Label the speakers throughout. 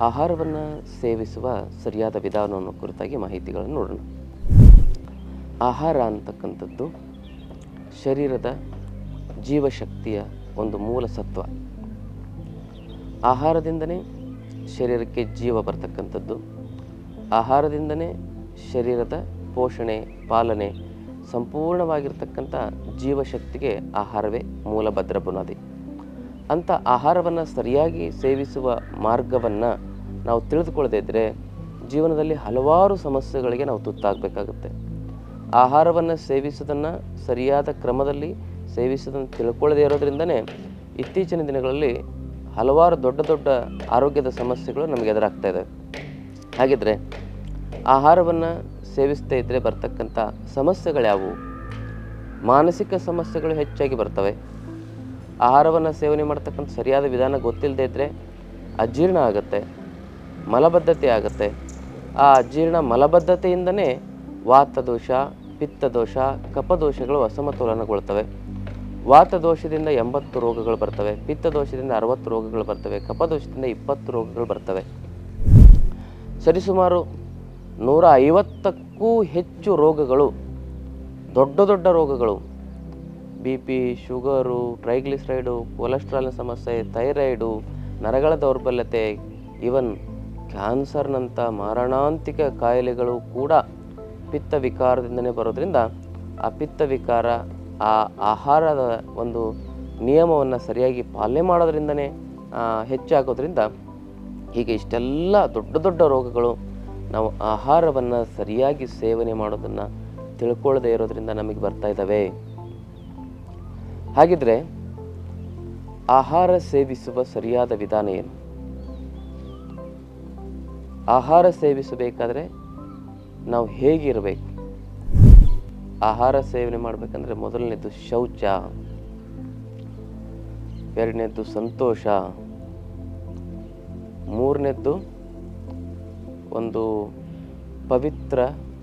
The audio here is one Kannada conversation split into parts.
Speaker 1: ಆಹಾರವನ್ನು ಸೇವಿಸುವ ಸರಿಯಾದ ವಿಧಾನವನ್ನು ಕುರಿತಾಗಿ ಮಾಹಿತಿಗಳನ್ನು ನೋಡೋಣ. ಆಹಾರ ಅಂತಕ್ಕಂಥದ್ದು ಶರೀರದ ಜೀವಶಕ್ತಿಯ ಒಂದು ಮೂಲ ಸತ್ವ. ಆಹಾರದಿಂದನೇ ಶರೀರಕ್ಕೆ ಜೀವ ಬರ್ತಕ್ಕಂಥದ್ದು. ಆಹಾರದಿಂದನೇ ಶರೀರದ ಪೋಷಣೆ, ಪಾಲನೆ ಸಂಪೂರ್ಣವಾಗಿರ್ತಕ್ಕಂಥ ಜೀವಶಕ್ತಿಗೆ ಆಹಾರವೇ ಮೂಲಭದ್ರ ಬುನಾದಿ. ಅಂಥ ಆಹಾರವನ್ನು ಸರಿಯಾಗಿ ಸೇವಿಸುವ ಮಾರ್ಗವನ್ನು ನಾವು ತಿಳಿದುಕೊಳ್ಳದೇ ಇದ್ದರೆ ಜೀವನದಲ್ಲಿ ಹಲವಾರು ಸಮಸ್ಯೆಗಳಿಗೆ ನಾವು ತುತ್ತಾಗಬೇಕಾಗುತ್ತೆ. ಆಹಾರವನ್ನು ಸೇವಿಸೋದನ್ನು ಸರಿಯಾದ ಕ್ರಮದಲ್ಲಿ ಸೇವಿಸೋದನ್ನು ತಿಳ್ಕೊಳ್ಳದೇ ಇರೋದ್ರಿಂದನೇ ಇತ್ತೀಚಿನ ದಿನಗಳಲ್ಲಿ ಹಲವಾರು ದೊಡ್ಡ ದೊಡ್ಡ ಆರೋಗ್ಯದ ಸಮಸ್ಯೆಗಳು ನಮಗೆ ಎದುರಾಗ್ತಾ ಇದೆ. ಹಾಗಿದ್ರೆ ಆಹಾರವನ್ನು ಸೇವಿಸ್ತಾ ಇದ್ದರೆ ಬರ್ತಕ್ಕಂಥ ಸಮಸ್ಯೆಗಳ್ಯಾವು ಮಾನಸಿಕ ಸಮಸ್ಯೆಗಳು ಹೆಚ್ಚಾಗಿ ಬರ್ತವೆ. ಆಹಾರವನ್ನು ಸೇವನೆ ಮಾಡ್ತಕ್ಕಂಥ ಸರಿಯಾದ ವಿಧಾನ ಗೊತ್ತಿಲ್ಲದೇ ಇದ್ದರೆ ಅಜೀರ್ಣ ಆಗುತ್ತೆ. ಮಲಬದ್ಧತೆ ಆಗುತ್ತೆ. ಆ ಜೀರ್ಣ ಮಲಬದ್ಧತೆಯಿಂದನೇ ವಾತದೋಷ, ಪಿತ್ತದೋಷ, ಕಪದೋಷಗಳು ಅಸಮತೋಲನಗೊಳ್ತವೆ. ವಾತದೋಷದಿಂದ ಎಂಬತ್ತು ರೋಗಗಳು ಬರ್ತವೆ, ಪಿತ್ತದೋಷದಿಂದ ಅರವತ್ತು ರೋಗಗಳು ಬರ್ತವೆ, ಕಪದೋಷದಿಂದ ಇಪ್ಪತ್ತು ರೋಗಗಳು ಬರ್ತವೆ. ಸರಿಸುಮಾರು ನೂರ ಐವತ್ತಕ್ಕೂ ಹೆಚ್ಚು ರೋಗಗಳು, ದೊಡ್ಡ ದೊಡ್ಡ ರೋಗಗಳು, ಬಿ ಪಿ, ಶುಗರು, ಟ್ರೈಗ್ಲಿಸ್ರೈಡು, ಕೊಲೆಸ್ಟ್ರಾಲ್ನ ಸಮಸ್ಯೆ, ಥೈರಾಯ್ಡು, ನರಗಳ ದೌರ್ಬಲ್ಯತೆ ಇವನ್ ಕ್ಯಾನ್ಸರ್ನಂಥ ಮಾರಣಾಂತಿಕ ಕಾಯಿಲೆಗಳು ಕೂಡ ಪಿತ್ತ ವಿಕಾರದಿಂದನೇ ಬರೋದ್ರಿಂದ ಆ ಪಿತ್ತ ವಿಕಾರ ಆ ಆಹಾರದ ಒಂದು ನಿಯಮವನ್ನು ಸರಿಯಾಗಿ ಪಾಲನೆ ಮಾಡೋದ್ರಿಂದನೇ ಹೆಚ್ಚಾಗೋದ್ರಿಂದ ಹೀಗೆ ಇಷ್ಟೆಲ್ಲ ದೊಡ್ಡ ದೊಡ್ಡ ರೋಗಗಳು ನಾವು ಆಹಾರವನ್ನು ಸರಿಯಾಗಿ ಸೇವನೆ ಮಾಡೋದನ್ನು ತಿಳ್ಕೊಳ್ಳದೇ ಇರೋದ್ರಿಂದ ನಮಗೆ ಬರ್ತಾ ಇದ್ದಾವೆ ಹಾಗಿದ್ರೆ ಆಹಾರ ಸೇವಿಸುವ ಸರಿಯಾದ ವಿಧಾನ ಏನು? ಆಹಾರ ಸೇವಿಸಬೇಕಾದ್ರೆ ನಾವು ಹೇಗಿರಬೇಕು ಆಹಾರ ಸೇವನೆ ಮಾಡಬೇಕಂದ್ರೆ ಮೊದಲನೇದು ಶೌಚ ಎರಡನೇದ್ದು ಸಂತೋಷ ಮೂರನೇದ್ದು ಒಂದು ಪವಿತ್ರ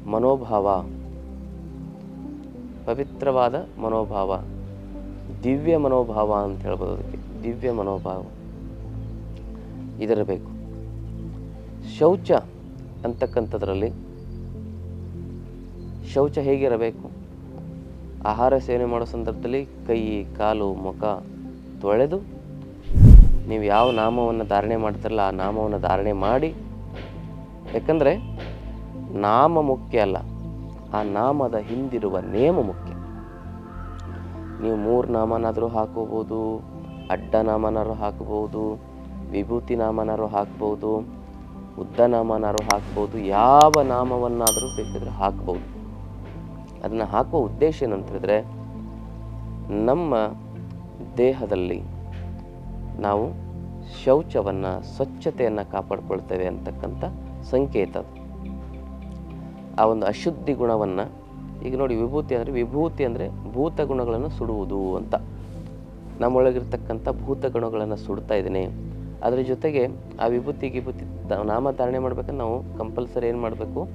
Speaker 1: ಮನೋಭಾವ. ಪವಿತ್ರವಾದ ಮನೋಭಾವ. ದಿವ್ಯ ಮನೋಭಾವ ಅಂತ ಹೇಳ್ಬೋದು ಅದಕ್ಕೆ, ದಿವ್ಯ ಮನೋಭಾವ. ಇದರಬೇಕು. ಶೌಚ ಅಂತಕ್ಕಂಥದ್ರಲ್ಲಿ ಶೌಚ ಹೇಗಿರಬೇಕು? ಆಹಾರ ಸೇವನೆ ಮಾಡೋ ಸಂದರ್ಭದಲ್ಲಿ ಕೈ, ಕಾಲು, ಮುಖ ತೊಳೆದು ನೀವು ಯಾವ ನಾಮವನ್ನು ಧಾರಣೆ ಮಾಡ್ತಾರಲ್ಲ ಆ ನಾಮವನ್ನು ಧಾರಣೆ ಮಾಡಿ. ಯಾಕಂದರೆ ನಾಮ ಮುಖ್ಯ ಅಲ್ಲ, ಆ ನಾಮದ ಹಿಂದಿರುವ ನೇಮ ಮುಖ್ಯ. ನೀವು ಮೂರು ನಾಮನಾದರೂ ಹಾಕೋಬೋದು, ಅಡ್ಡ ನಾಮನಾದ್ರೂ ಹಾಕ್ಬೋದು, ವಿಭೂತಿ ನಾಮನಾದ್ರೂ ಹಾಕ್ಬೋದು ಉದ್ದ ನಾಮನಾರು ಹಾಕ್ಬೋದು, ಯಾವ ನಾಮವನ್ನಾದರೂ ಬೇಕಿದ್ರೆ ಹಾಕ್ಬೋದು. ಅದನ್ನು ಹಾಕುವ ಉದ್ದೇಶ ಏನಂತ ಹೇಳಿದ್ರೆ, ನಮ್ಮ ದೇಹದಲ್ಲಿ ನಾವು ಶೌಚವನ್ನು, ಸ್ವಚ್ಛತೆಯನ್ನು ಕಾಪಾಡ್ಕೊಳ್ತೇವೆ ಅಂತಕ್ಕಂಥ ಸಂಕೇತ ಅದು. ಆ ಒಂದು ಅಶುದ್ಧಿ ಗುಣವನ್ನು, ಈಗ ನೋಡಿ ವಿಭೂತಿ ಅಂದರೆ ವಿಭೂತಿ ಅಂದರೆ ಭೂತ ಗುಣಗಳನ್ನು ಸುಡುವುದು ಅಂತ. ನಮ್ಮೊಳಗಿರ್ತಕ್ಕಂಥ ಭೂತ ಗುಣಗಳನ್ನು ಸುಡ್ತಾ ಇದ್ದೀನಿ. ಅದರ ಜೊತೆಗೆ ಆ ವಿಭೂತಿ ಗಿಭೂತಿ ನಾಮ ನಾಮಧಾರಣೆ ಮಾಡ್ಬೇಕಂದ್ರೆ ನಾವು ಕಂಪಲ್ಸರಿ ಏನು ಮಾಡಬೇಕು?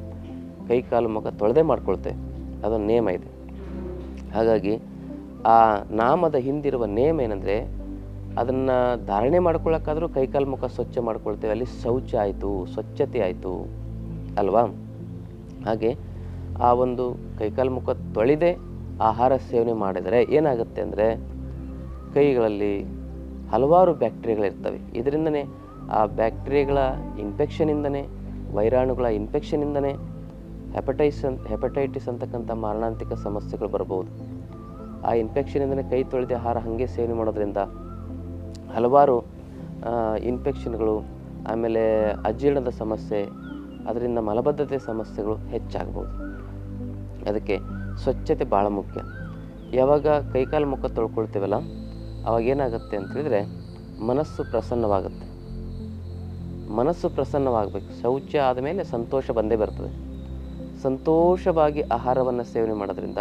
Speaker 1: ಕೈ, ಕಾಲು, ಮುಖ ತೊಳೆದೇ ಮಾಡ್ಕೊಳ್ತೇವೆ ಅದೊಂದು ನೇಮ ಇದೆ. ಹಾಗಾಗಿ ಆ ನಾಮದ ಹಿಂದಿರುವ ನೇಮ ಏನಂದರೆ ಅದನ್ನು ಧಾರಣೆ ಮಾಡ್ಕೊಳ್ಳೋಕ್ಕಾದರೂ ಕೈಕಾಲು ಮುಖ ಸ್ವಚ್ಛ ಮಾಡ್ಕೊಳ್ತೇವೆ. ಅಲ್ಲಿ ಶೌಚ ಆಯಿತು, ಸ್ವಚ್ಛತೆ ಆಯಿತು ಅಲ್ವಾ? ಹಾಗೆ ಆ ಒಂದು ಕೈಕಾಲು ಮುಖ ತೊಳೆದೇ ಆಹಾರ ಸೇವನೆ ಮಾಡಿದರೆ ಏನಾಗುತ್ತೆ ಅಂದರೆ ಕೈಗಳಲ್ಲಿ ಹಲವಾರು ಬ್ಯಾಕ್ಟೀರಿಯಾಗಳಿರ್ತವೆ. ಇದರಿಂದನೇ ಆ ಬ್ಯಾಕ್ಟೀರಿಯಾಗಳ ಇನ್ಫೆಕ್ಷನಿಂದನೇ ವೈರಾಣುಗಳ ಇನ್ಫೆಕ್ಷನಿಂದನೇ ಹೆಪಟೈಸ್ ಹೆಪಟೈಟಿಸ್ ಅಂತಕ್ಕಂಥ ಮಾರಣಾಂತಿಕ ಸಮಸ್ಯೆಗಳು ಬರ್ಬೋದು ಆ ಇನ್ಫೆಕ್ಷನಿಂದನೇ ಕೈ ತೊಳೆದ ಆಹಾರ ಹಾಗೆ ಸೇವನೆ ಮಾಡೋದ್ರಿಂದ ಹಲವಾರು ಇನ್ಫೆಕ್ಷನ್ಗಳು, ಆಮೇಲೆ ಅಜೀರ್ಣದ ಸಮಸ್ಯೆ, ಅದರಿಂದ ಮಲಬದ್ಧತೆ ಸಮಸ್ಯೆಗಳು ಹೆಚ್ಚಾಗಬಹುದು. ಅದಕ್ಕೆ ಸ್ವಚ್ಛತೆ ಭಾಳ ಮುಖ್ಯ. ಯಾವಾಗ ಕೈಕಾಲು ಮುಖ ತೊಳ್ಕೊಳ್ತೀವಲ್ಲ ಅವಾಗ ಏನಾಗುತ್ತೆ ಅಂತ ಹೇಳಿದ್ರೆ, ಮನಸ್ಸು ಪ್ರಸನ್ನವಾಗುತ್ತೆ. ಮನಸ್ಸು ಪ್ರಸನ್ನವಾಗಬೇಕು. ಶೌಚ ಆದಮೇಲೆ ಸಂತೋಷ ಬಂದೇ ಬರ್ತದೆ. ಸಂತೋಷವಾಗಿ ಆಹಾರವನ್ನು ಸೇವನೆ ಮಾಡೋದ್ರಿಂದ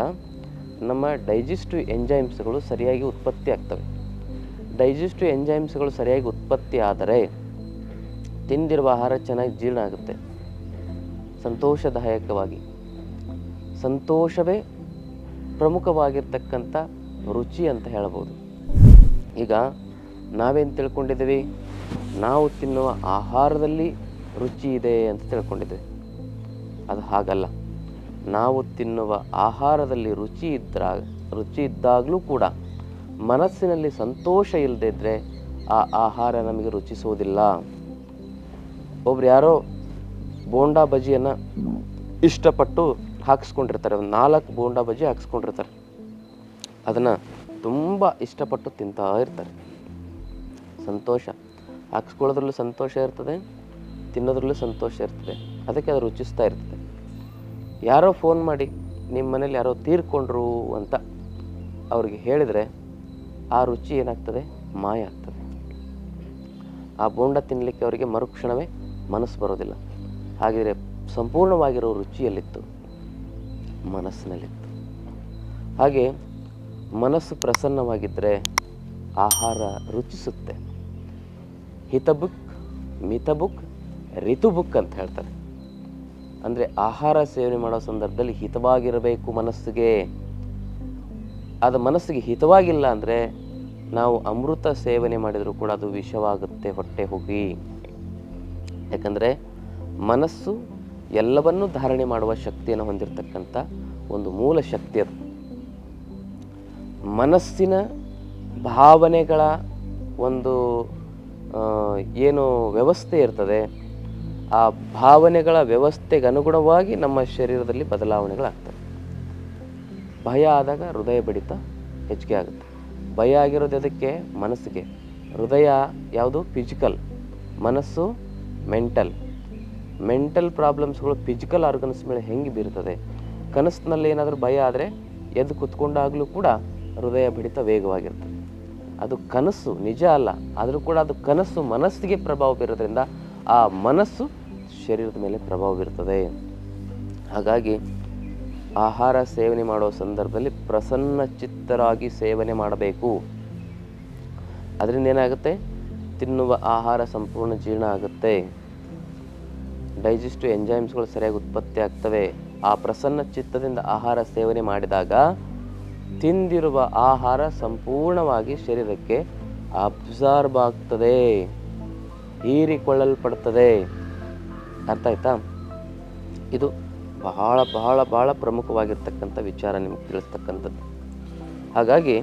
Speaker 1: ನಮ್ಮ ಡೈಜೆಸ್ಟಿವ್ ಎಂಜೈಮ್ಸ್ಗಳು ಸರಿಯಾಗಿ ಉತ್ಪತ್ತಿ ಆಗ್ತವೆ. ಡೈಜೆಸ್ಟಿವ್ ಎಂಜೈಮ್ಸ್ಗಳು ಸರಿಯಾಗಿ ಉತ್ಪತ್ತಿ ಆದರೆ ತಿಂದಿರುವ ಆಹಾರ ಚೆನ್ನಾಗಿ ಜೀರ್ಣ ಆಗುತ್ತೆ. ಸಂತೋಷದಾಯಕವಾಗಿ. ಸಂತೋಷವೇ ಪ್ರಮುಖವಾಗಿರ್ತಕ್ಕಂಥ ರುಚಿ ಅಂತ ಹೇಳ್ಬೋದು. ಈಗ ನಾವೇನು ತಿಳ್ಕೊಂಡಿದ್ದೀವಿ? ನಾವು ತಿನ್ನುವ ಆಹಾರದಲ್ಲಿ ರುಚಿ ಇದೆ ಅಂತ ತಿಳ್ಕೊಂಡಿದ್ದೀವಿ ಅದು ಹಾಗಲ್ಲ. ನಾವು ತಿನ್ನುವ ಆಹಾರದಲ್ಲಿ ರುಚಿ ಇದ್ದರ ರುಚಿ ಇದ್ದಾಗಲೂ ಕೂಡ ಮನಸ್ಸಿನಲ್ಲಿ ಸಂತೋಷ ಇಲ್ಲದೇ ಇದ್ದರೆ ಆ ಆಹಾರ ನಮಗೆ ರುಚಿಸುವುದಿಲ್ಲ. ಒಬ್ರು ಯಾರೋ ಬೋಂಡಾ ಬಜಿಯನ್ನು ಇಷ್ಟಪಟ್ಟು ಹಾಕಿಸ್ಕೊಂಡಿರ್ತಾರೆ. ಒಂದು ನಾಲ್ಕು ಬೋಂಡಾ ಬಜಿ ಹಾಕಿಸ್ಕೊಂಡಿರ್ತಾರೆ. ಅದನ್ನು ತುಂಬ ಇಷ್ಟಪಟ್ಟು ತಿಂತಾ ಇರ್ತಾರೆ. ಸಂತೋಷ. ಹಾಕ್ಸ್ಕೊಳ್ಳೋದ್ರಲ್ಲೂ ಸಂತೋಷ ಇರ್ತದೆ, ತಿನ್ನೋದ್ರಲ್ಲೂ ಸಂತೋಷ ಇರ್ತದೆ. ಅದಕ್ಕೆ ಅದು ರುಚಿಸ್ತಾ ಇರ್ತದೆ. ಯಾರೋ ಫೋನ್ ಮಾಡಿ ನಿಮ್ಮ ಮನೇಲಿ ಯಾರೋ ತೀರ್ಕೊಂಡ್ರು ಅಂತ ಅವ್ರಿಗೆ ಹೇಳಿದರೆ ಆ ರುಚಿ ಏನಾಗ್ತದೆ? ಮಾಯ ಆಗ್ತದೆ. ಆ ಬೋಂಡ ತಿನ್ನಲಿಕ್ಕೆ ಅವರಿಗೆ ಮರುಕ್ಷಣವೇ ಮನಸ್ಸು ಬರೋದಿಲ್ಲ. ಹಾಗಿದ್ರೆ ಸಂಪೂರ್ಣವಾಗಿರೋ ರುಚಿಯಲ್ಲಿತ್ತು, ಮನಸ್ಸಿನಲ್ಲಿತ್ತು. ಹಾಗೆ ಮನಸ್ಸು ಪ್ರಸನ್ನವಾಗಿದ್ದರೆ ಆಹಾರ ರುಚಿಸುತ್ತೆ. ಹಿತಬುಕ್, ಮಿತಬುಕ್ ಋತುಬುಕ್ ಅಂತ ಹೇಳ್ತಾರೆ. ಅಂದರೆ ಆಹಾರ ಸೇವನೆ ಮಾಡೋ ಸಂದರ್ಭದಲ್ಲಿ ಹಿತವಾಗಿರಬೇಕು ಮನಸ್ಸಿಗೆ. ಅದು ಮನಸ್ಸಿಗೆ ಹಿತವಾಗಿಲ್ಲ ಅಂದರೆ ನಾವು ಅಮೃತ ಸೇವನೆ ಮಾಡಿದರೂ ಕೂಡ ಅದು ವಿಷವಾಗುತ್ತೆ ಹೊಟ್ಟೆ ಹೋಗಿ. ಯಾಕಂದರೆ ಮನಸ್ಸು ಎಲ್ಲವನ್ನೂ ಧಾರಣೆ ಮಾಡುವ ಶಕ್ತಿಯನ್ನು ಹೊಂದಿರತಕ್ಕಂಥ ಒಂದು ಮೂಲ ಶಕ್ತಿ ಅದು. ಮನಸ್ಸಿನ ಭಾವನೆಗಳ ಒಂದು ಏನು ವ್ಯವಸ್ಥೆ ಇರ್ತದೆ, ಆ ಭಾವನೆಗಳ ವ್ಯವಸ್ಥೆಗೆ ಅನುಗುಣವಾಗಿ ನಮ್ಮ ಶರೀರದಲ್ಲಿ ಬದಲಾವಣೆಗಳಾಗ್ತವೆ. ಭಯ ಆದಾಗ ಹೃದಯ ಬಡಿತ ಹೆಚ್ಚಿಗೆ ಆಗುತ್ತೆ. ಭಯ ಆಗಿರೋದು ಅದಕ್ಕೆ ಮನಸ್ಸಿಗೆ. ಹೃದಯ ಯಾವುದು? ಫಿಸಿಕಲ್ ಮನಸ್ಸು ಮೆಂಟಲ್ ಮೆಂಟಲ್ ಪ್ರಾಬ್ಲಮ್ಸ್ಗಳು ಫಿಸಿಕಲ್ ಆರ್ಗನ್ಸ್ ಮೇಲೆ ಹೆಂಗೆ ಬೀರ್ತದೆ? ಕನಸಿನಲ್ಲಿ ಏನಾದರೂ ಭಯ ಆದರೆ ಎದ್ದು ಕುತ್ಕೊಂಡಾಗಲೂ ಕೂಡ ಹೃದಯ ಬಡಿತ ವೇಗವಾಗಿರ್ತದೆ ಅದು ಕನಸು, ನಿಜ ಅಲ್ಲ. ಆದರೂ ಕೂಡ ಅದು ಕನಸು ಮನಸ್ಸಿಗೆ ಪ್ರಭಾವ ಬೀರೋದ್ರಿಂದ ಆ ಮನಸ್ಸು ಶರೀರದ ಮೇಲೆ ಪ್ರಭಾವ ಬೀರ್ತದೆ. ಹಾಗಾಗಿ ಆಹಾರ ಸೇವನೆ ಮಾಡೋ ಸಂದರ್ಭದಲ್ಲಿ ಪ್ರಸನ್ನ ಚಿತ್ತರಾಗಿ ಸೇವನೆ ಮಾಡಬೇಕು. ಅದರಿಂದ ಏನಾಗುತ್ತೆ ತಿನ್ನುವ ಆಹಾರ ಸಂಪೂರ್ಣ ಜೀರ್ಣ ಆಗುತ್ತೆ. ಡೈಜೆಸ್ಟಿವ್ ಎಂಜೈಮ್ಸ್ಗಳು ಸರಿಯಾಗಿ ಉತ್ಪತ್ತಿ ಆಗ್ತವೆ. ಆ ಪ್ರಸನ್ನ ಚಿತ್ತದಿಂದ ಆಹಾರ ಸೇವನೆ ಮಾಡಿದಾಗ ತಿಂದಿರುವ ಆಹಾರ ಸಂಪೂರ್ಣವಾಗಿ ಶರೀರಕ್ಕೆ ಅಬ್ಸಾರ್ಬ್ ಆಗ್ತದೆ ಹೀರಿಕೊಳ್ಳಲ್ಪಡ್ತದೆ. ಅರ್ಥ ಆಯ್ತಾ? ಇದು ಬಹಳ ಬಹಳ ಬಹಳ ಪ್ರಮುಖವಾಗಿರ್ತಕ್ಕಂಥ ವಿಚಾರ ನಿಮ್ಗೆ ತಿಳಿಸ್ತಕ್ಕಂಥದ್ದು. ಹಾಗಾಗಿ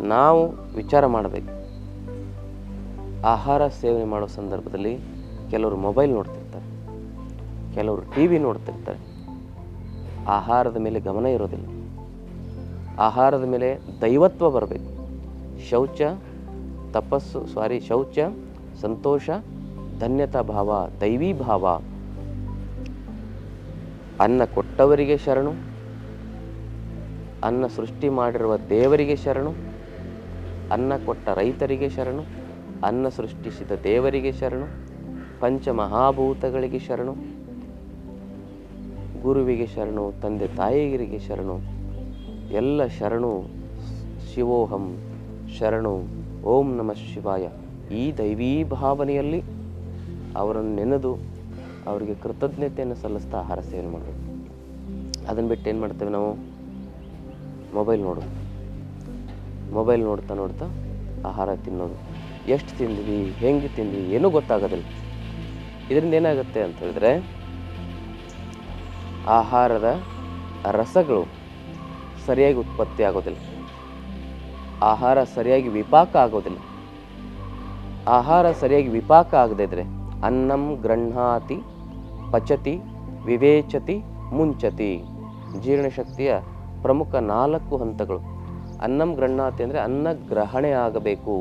Speaker 1: ನಾವು ವಿಚಾರ ಮಾಡಬೇಕು. ಆಹಾರ ಸೇವನೆ ಮಾಡೋ ಸಂದರ್ಭದಲ್ಲಿ ಕೆಲವರು ಮೊಬೈಲ್ ನೋಡ್ತಿರ್ತಾರೆ, ಕೆಲವರು ಟಿ ವಿ ನೋಡ್ತಿರ್ತಾರೆ. ಆಹಾರದ ಮೇಲೆ ಗಮನ ಇರೋದಿಲ್ಲ. ಆಹಾರದ ಮೇಲೆ ದೈವತ್ವ ಬರಬೇಕು. ಶೌಚ, ತಪಸ್ಸು ಸಾರಿ ಶೌಚ, ಸಂತೋಷ, ಧನ್ಯತಾ ಭಾವ, ದೈವೀ ಭಾವ. ಅನ್ನ ಕೊಟ್ಟವರಿಗೆ ಶರಣು, ಅನ್ನ ಸೃಷ್ಟಿ ಮಾಡಿರುವ ದೇವರಿಗೆ ಶರಣು, ಅನ್ನ ಕೊಟ್ಟ ರೈತರಿಗೆ ಶರಣು, ಅನ್ನ ಸೃಷ್ಟಿಸಿದ ದೇವರಿಗೆ ಶರಣು ಪಂಚಮಹಾಭೂತಗಳಿಗೆ ಶರಣು, ಗುರುವಿಗೆ ಶರಣು, ತಂದೆ ತಾಯಿಗಿರಿಗೆ ಶರಣು. ಎಲ್ಲ ಶರಣು ಶಿವೋಹಂ ಶರಣು ಓಂ ನಮಃ ಶಿವಾಯ. ಈ ದೈವೀ ಭಾವನೆಯಲ್ಲಿ ಅವರನ್ನು ನೆನೆದು ಅವರಿಗೆ ಕೃತಜ್ಞತೆಯನ್ನು ಸಲ್ಲಿಸ್ತಾ ಆಹಾರ ಸೇವನೆ ಮಾಡಬೇಕು ಅದನ್ನು ಬಿಟ್ಟು ಏನು ಮಾಡ್ತೇವೆ ನಾವು? ಮೊಬೈಲ್ ನೋಡೋದು ಮೊಬೈಲ್ ನೋಡ್ತಾ ನೋಡ್ತಾ ಆಹಾರ ತಿನ್ನೋದು. ಎಷ್ಟು ತಿಂದ್ವಿ? ಹೆಂಗೆ ತಿಂದ್ವಿ? ಏನೂ ಗೊತ್ತಾಗೋದಿಲ್ಲ. ಇದರಿಂದ ಏನಾಗುತ್ತೆ ಅಂತ ಹೇಳಿದ್ರೆ ಆಹಾರದ ರಸಗಳು ಸರಿಯಾಗಿ ಉತ್ಪತ್ತಿ ಆಗೋದಿಲ್ಲ. ಆಹಾರ ಸರಿಯಾಗಿ ವಿಪಾಕ ಆಗೋದಿಲ್ಲ. ಆಹಾರ ಸರಿಯಾಗಿ ವಿಪಾಕ ಆಗದೇ ಅನ್ನಂ ಗೃಹಾತಿ ಪಚತಿ ವಿವೇಚತಿ ಮುಂಚತಿ. ಜೀರ್ಣಶಕ್ತಿಯ ಪ್ರಮುಖ ನಾಲ್ಕು ಹಂತಗಳು. ಅನ್ನಂ ಗೃಹಾತಿ ಅಂದರೆ ಅನ್ನ ಗ್ರಹಣೆ ಆಗಬೇಕು.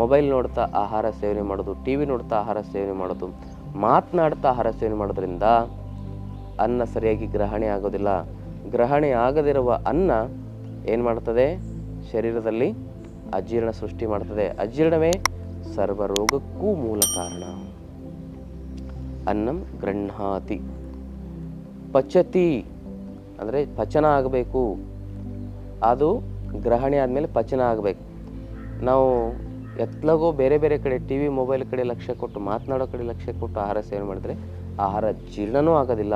Speaker 1: ಮೊಬೈಲ್ ನೋಡ್ತಾ ಆಹಾರ ಸೇವನೆ ಮಾಡೋದು ಟಿ ವಿ ನೋಡ್ತಾ ಆಹಾರ ಸೇವನೆ ಮಾಡೋದು, ಮಾತನಾಡ್ತಾ ಆಹಾರ ಸೇವನೆ ಮಾಡೋದ್ರಿಂದ ಅನ್ನ ಸರಿಯಾಗಿ ಗ್ರಹಣೆ ಆಗೋದಿಲ್ಲ. ಗ್ರಹಣೆ ಆಗದಿರುವ ಅನ್ನ ಏನು ಮಾಡ್ತದೆ? ಶರೀರದಲ್ಲಿ ಅಜೀರ್ಣ ಸೃಷ್ಟಿ ಮಾಡ್ತದೆ. ಅಜೀರ್ಣವೇ ಸರ್ವರೋಗಕ್ಕೂ ಮೂಲ ಕಾರಣ. ಅನ್ನಂ ಗೃಹಾತಿ ಪಚತಿ ಅಂದರೆ ಪಚನ ಆಗಬೇಕು. ಅದು ಗ್ರಹಣೆ ಆದಮೇಲೆ ಪಚನ ಆಗಬೇಕು. ನಾವು ಎತ್ಲಗೋ ಬೇರೆ ಬೇರೆ ಕಡೆ ಟಿ ವಿ, ಮೊಬೈಲ್ ಕಡೆ ಲಕ್ಷ್ಯ ಕೊಟ್ಟು, ಮಾತನಾಡೋ ಕಡೆ ಲಕ್ಷ್ಯ ಕೊಟ್ಟು ಆಹಾರ ಸೇವನೆ ಮಾಡಿದ್ರೆ ಆಹಾರ ಜೀರ್ಣನೂ ಆಗೋದಿಲ್ಲ.